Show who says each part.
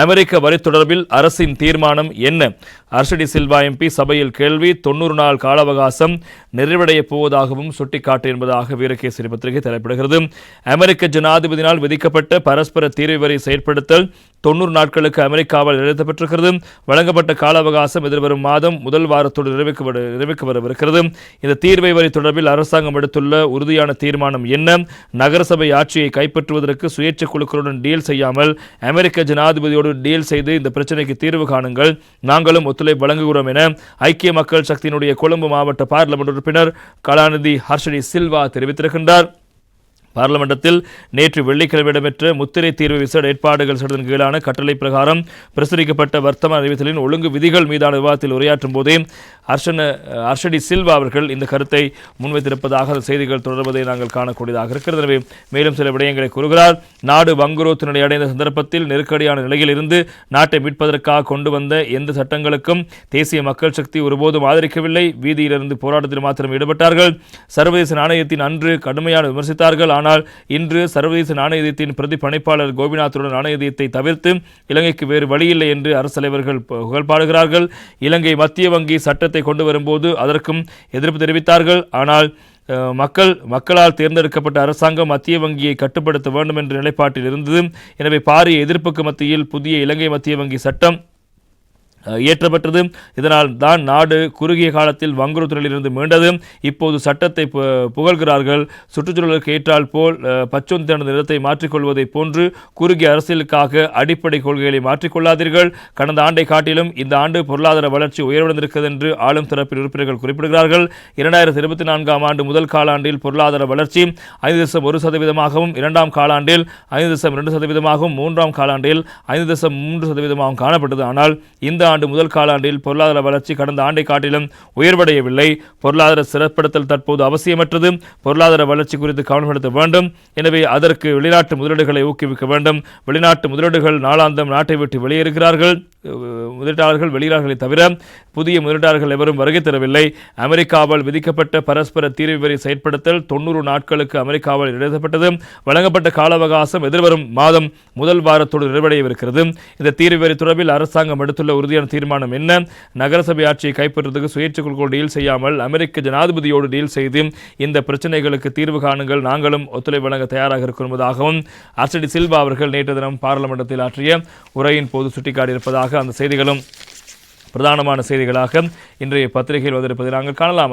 Speaker 1: அமெரிக்க வரி தொடர்பில் அரசின் தீர்மானம் என்ன? அர்ஷடி சில்வா எம்பி சபையில் கேள்வி தொண்ணூறு நாள் கால அவகாசம் நிறைவடையப் போவதாகவும் சுட்டிக்காட்டு என்பதாக வீரகேசரி பத்திரிகை தலைப்பிடுகிறது. அமெரிக்க ஜனாதிபதியினால் விதிக்கப்பட்ட பரஸ்பர தீர்வு வரி செயற்படுத்தல் தொண்ணூறு நாட்களுக்கு அமெரிக்காவால் நிறைவேற்றப்பட்டிருக்கிறது வழங்கப்பட்ட கால அவகாசம் எதிர்வரும் மாதம் முதல் வாரத்தோடு நிறைவேற்ற நிறைவேற்ற வரவிருக்கிறது. இந்த தீர்வை வரி தொடர்பில் அரசாங்கம் எடுத்துள்ள உறுதியான தீர்மானம் என்ன? நகரசபை ஆட்சியை கைப்பற்றுவதற்கு சுயேட்சை குழுக்களுடன் டீல் செய்யாமல் அமெரிக்க ஜனாதிபதியோடு டீல் செய்து இந்த பிரச்சனைக்கு தீர்வு காணுங்கள். நாங்களும் ஒத்துழைப்பு வழங்குகிறோம் என ஐக்கிய மக்கள் சக்தியினுடைய கொழும்பு மாவட்ட பார்லிமெண்ட் உறுப்பினர் கலாநிதி ஹர்ஷடி சில்வா தெரிவித்திருக்கின்றார். பார்லமெண்டத்தில் நேற்று வெள்ளிக்கிழமை இடம்பெற்ற முத்திரை தீர்வு விசேட ஏற்பாடுகள் சட்டத்தின் கீழான கட்டளை பிரகாரம் பிரசுரிக்கப்பட்ட வர்த்தமான அறிவித்தலின் ஒழுங்கு விதிகள் மீதான விவாதத்தில் உரையாற்றும் போதே அர்ஷன அர்ஷடி சில்வா அவர்கள் இந்த கருத்தை முன்வைத்திருப்பதாக செய்திகள் தொடர்வதை நாங்கள் காணக்கூடியதாக இருக்கிறது. எனவே மேலும் சில விடயங்களை கூறுகிறார். நாடு வங்குரோத்து அடைந்த சந்தர்ப்பத்தில் நெருக்கடியான நிலையில் இருந்து நாட்டை மீட்பதற்காக கொண்டு வந்த எந்த சட்டங்களுக்கும் தேசிய மக்கள் சக்தி ஒருபோதும் ஆதரிக்கவில்லை. வீதியிலிருந்து போராட்டத்தில் மாத்திரம் ஈடுபட்டார்கள். சர்வதேச நாணயத்தின் அன்று கடுமையான விமர்சித்தார்கள். ஆனால் இன்று சர்வதேச நாணயத்தின் பிரதி பணிப்பாளர் கோபிநாத்துடன் நாணயத்தை தவிர்த்து இலங்கைக்கு வேறு வழியில்லை என்று அரசு தலைவர்கள் புகழ்பாடுகிறார்கள். இலங்கை மத்திய வங்கி சட்ட சட்டத்தை கொண்டு வரும்போது அதற்கும் எதிர்ப்பு தெரிவித்தார்கள். ஆனால் மக்கள் மக்களால் தேர்ந்தெடுக்கப்பட்ட அரசாங்கம் மத்திய வங்கியை கட்டுப்படுத்த வேண்டும் என்ற நிலைப்பாட்டில் இருந்தது. எனவே பாரிய எதிர்ப்புக்கு மத்தியில் புதிய இலங்கை மத்திய வங்கி சட்டம் இயற்றப்பட்டது. இதனால் தான் நாடு குறுகிய காலத்தில் வங்குறுத்தலிலிருந்து மீண்டது. இப்போது சட்டத்தை பு- புகழ்கிறார்கள். சுற்றுச்சூழலுக்கு ஏற்றால் போல் அஹ், தனது நிறத்தை மாற்றிக்கொள்வதைப் போன்று குறுகிய அரசியலுக்காக அடிப்படை கொள்கைகளை மாற்றிக்கொள்ளாதீர்கள். கடந்த ஆண்டை காட்டிலும் இந்த ஆண்டு பொருளாதார வளர்ச்சி உயர்வடைந்திருக்கிறது என்று ஆளும் தரப்பில் உறுப்பினர்கள் குறிப்பிடுகிறார்கள். இரண்டாயிரத்தி இருபத்தி நான்காம் ஆண்டு முதல் காலாண்டில் பொருளாதார வளர்ச்சி ஐந்து தசம் ஒரு சதவீதமாகவும் இரண்டாம் காலாண்டில் ஐந்து தசம் இரண்டு சதவீதமாகவும் மூன்றாம் காலாண்டில் ஐந்து தசம் மூன்று சதவீதமாகவும் காணப்பட்டது. ஆனால் இந்த ஆண்டு முதல் காலாண்டில் பொருளாதார வளர்ச்சி கடந்த ஆண்டை காட்டிலும் உயர்வடையவில்லை. பொருளாதார சிறப்படுத்தல் தற்போது அவசியமற்றது. பொருளாதார வளர்ச்சி குறித்து கவனம் செலுத்த வேண்டும். எனவே அதற்கு வெளிநாட்டு முதலீடுகளை ஊக்குவிக்க வேண்டும். வெளிநாட்டு முதலீடுகள் நாளாந்தம் நாட்டை விட்டு வெளியேறுகிறார்கள். முதலீட்டாளர்கள் வெளியிலார்களை தவிர புதிய முதலீட்டாளர்கள் எவரும் வருகை தரவில்லை. அமெரிக்காவால் விதிக்கப்பட்ட பரஸ்பர தீர்வு வரி செயற்படுத்தல் தொண்ணூறு நாட்களுக்கு அமெரிக்காவால் எழுதப்பட்டது வழங்கப்பட்ட கால அவகாசம் எதிர்வரும் மாதம் முதல் வாரத்தோடு நிறைவடையவிருக்கிறது. இந்த தீர்வு வரி தொடர்பில் அரசாங்கம் எடுத்துள்ள உறுதியான தீர்மானம் என்ன? நகரசபை ஆட்சியை கைப்பற்றுவதற்கு சுயேட்சை குழுக்கள் டீல் செய்யாமல் அமெரிக்க ஜனாதிபதியோடு டீல் செய்து இந்த பிரச்சனைகளுக்கு தீர்வு காணுங்கள். நாங்களும் ஒத்துழைப்பு வழங்க தயாராக இருக்கிறோம் என்பதாகவும் அர்ச்சடி சில்வா அவர்கள் நேற்று தினம் பாராளுமன்றத்தில் ஆற்றிய உரையின் போது சுட்டிக்காட்டியிருப்பதாக அந்த செய்திகளும் பிரதானமான செய்திகளாக இன்றைய பத்திரிகையில் வந்திருப்பதை நாங்கள் காணலாம்.